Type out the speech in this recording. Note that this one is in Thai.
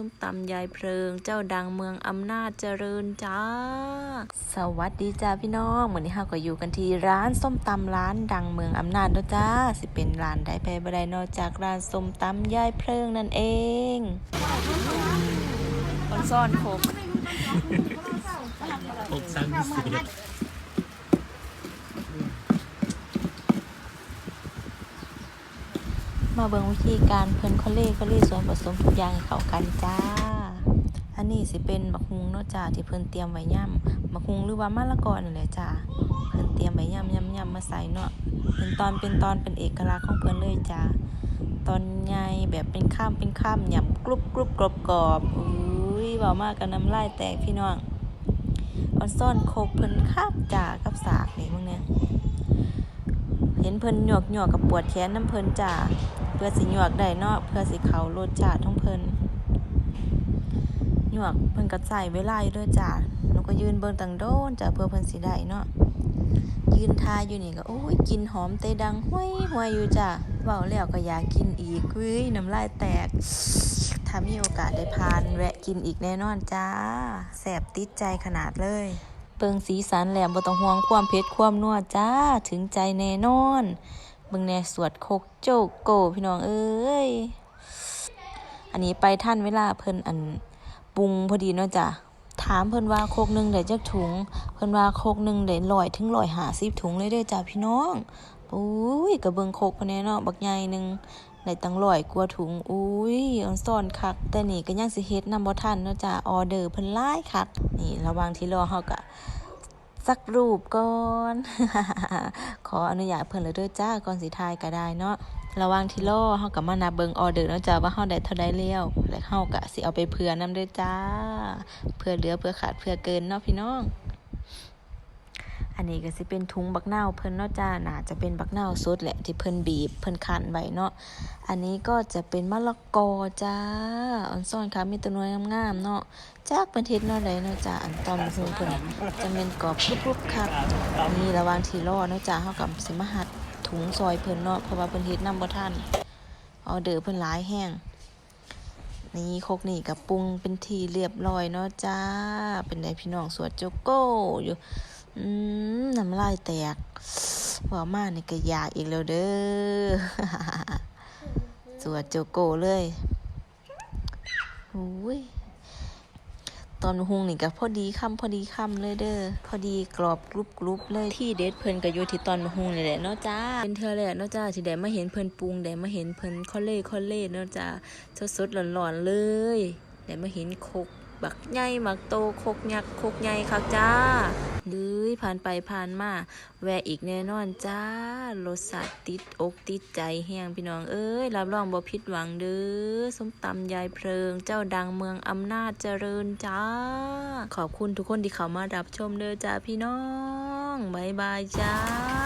ส้มตำยายเพลิง เจ้าดังเมืองอำนาจเจริญจ้า สวัสดีจ้าพี่น้องวันนี้เราก็อยู่กันที่ร้านส้มตำร้านดังเมืองอำนาจแล้วจ้า สิเป็นร้านใดไปบ่ได้นอกจากร้านส้มตำยายเพลิงนั่นเองคนซ่อนโคกอกสั่งพิเศ มาเบิ่งวิธีการเพิ่นคอเล่คอเล่ส่วนผสมทุกอย่างให้เข้ากันจ้า อันนี้สิเป็นบักฮุงเนาะจ้าที่เพิ่นเตรียมไว้ย่ำบักฮุงหรือว่ามะละกอนั่แหละจ้าเพิ่นเตรียมไว้ย่ำย่ำย่ำมาใส่เนาะเป็นตอนเป็นตอนเป็นเอกลักษณ์ของเพิ่นเลยจ้าตอนใหญ่แบบเป็นข้ามเป็นข้ามหยำกรุบกรุบกรอบกรอบอุ้ยเบามากกันน้ำลายแตกพี่น้องออนซ่อนโคกเพิ่นคักจ้ากับสากนี่มึงเนี่ยเห็นเพิ่นหยวกหยวกกับปวดแขนน้ำเพิ่นจ้า เพื่อสิหยวกได้เนาะเพื่อสิเขารสชาติของเพลินหยวกเพิ่นก็ใส่เวลาอยู่เด้วยจ้าหนูก็ยืนเบิ่งตังโดนจ้าเพื่อเพิ่นสิได้เนาะยืนทาอยู่นี่ก็โอ้ยกินหอมเตยดังห้วยห้วยอยู่จ้าเว้าแล้วก็อยากกินอีกเฮ้ยน้ำลายแตกถ้ามีโอกาสได้พานแวะกินอีกแน่นอนจ้าแสบติดใจขนาดเลยเปิงสีสันแหลมบ่ต้องห่วงความเผ็ดความนัวจ้าถึงใจแน่นอน เบิ่งแน่สวดโคกโจกโกพี่น้องเอ้ย อันนี้ไปท่านเวลาเพิ่นอันปรุงพอดีเนาะจ้ะถามเพิ่นว่าโคกหนึ่งได้จักถุง เพิ่นว่าโคกหนึ่งได้ร้อยถึงร้อยหาสิบถุงเลยเด้อจ้ะพี่น้องอุ้ยก็เบิ่งโคกพิ่นแน่เนาะบักใหญ่หนึ่งได้ตั้งร้อยกว่าถุงอุ้ยออนซ่อนคัก แต่นี่ก็ยังสิเฮ็ดนำบ่ทันเนาะจ้ะออเดอร์เพิ่นหลายคัก นี่ระหว่างที่รอเฮาก็ สักรูปก่อน ขออนุญาตเพิ่นเลยเด้อจ้าก่อนสิทายก็ได้เนาะระวังที่รอเฮากับมานาเบิงออเดอร์เนาะจ้าว่าเฮาได้เท่าใดแล้วแล้วเฮาก็สิเอาไปเผื่อนำเด้อจ้า เพื่อเหลือเพื่อขาดเพื่อเกินเนาะพี่น้อง อันนี้ก็สิเป็นถุงบักเนาเพิ่นเนาะจ้าน่าจะเป็นบักเนาสดแหละที่เพิ่นบีบเพิ่นคั่นไว้เนาะ อันนี้ก็จะเป็นมะละกอจ้าออนซ่อนค่ะมีตัวน่วยงามๆเนาะจากเป็นเฮ็ดเนาะใดเนาะจ้าอันตอนสูงเพิ่นจะเป็นกรอบกรุบๆครับนี่ระหว่างที่รอเนาะจ้าเฮากับสิมาหัดถุงซอยเพิ่นเนาะเพราะว่าเพิ่นเฮ็ดนำบ่ทันออเดอร์เพิ่นหลายแฮงนี่โคกนี่กับปรุงเป็นทีเรียบร้อยเนาะจ้า เป็นไดพี่น้องสวดโจโก้อยู่ อืมน้ำลายแตกว่ามาในี่ก็อยากอีกแล้วเด้อสวดโจโก้เลยอุ้ยตอนหุงนี่ก็พอดีคำพอดีคำเลยเด้อพอดีกรอบกรุบกรุบเลยที่เด็ดเพิ่นก็อยู่ที่ตอนหุงนี่แหละเนาะจ้าเป็นเธอแหละเนาะจ้าที่ได้มาเห็นเพิ่นปรุงได้มาเห็นเพิ่นคอเล่คอเล่เนาะจ้าสดสดๆร้อนๆเลย ได้มาเห็นโคกบักใหญ่บักโตโคกยักษ์โคกใหญ่ครับจ้าเลยผ่านไปผ่านมาแวะอีกแน่นอนจ้ารสชาติติดอกติดใจแฮงพี่น้องเอ้ยรับรองบ่ผิดหวังเด้อส้มตำยายเพลิง เจ้าดังเมืองอำนาจเจริญจ้า ขอบคุณทุกคนที่เข้ามารับชมเด้อจ้าพี่น้องบายบายจ้า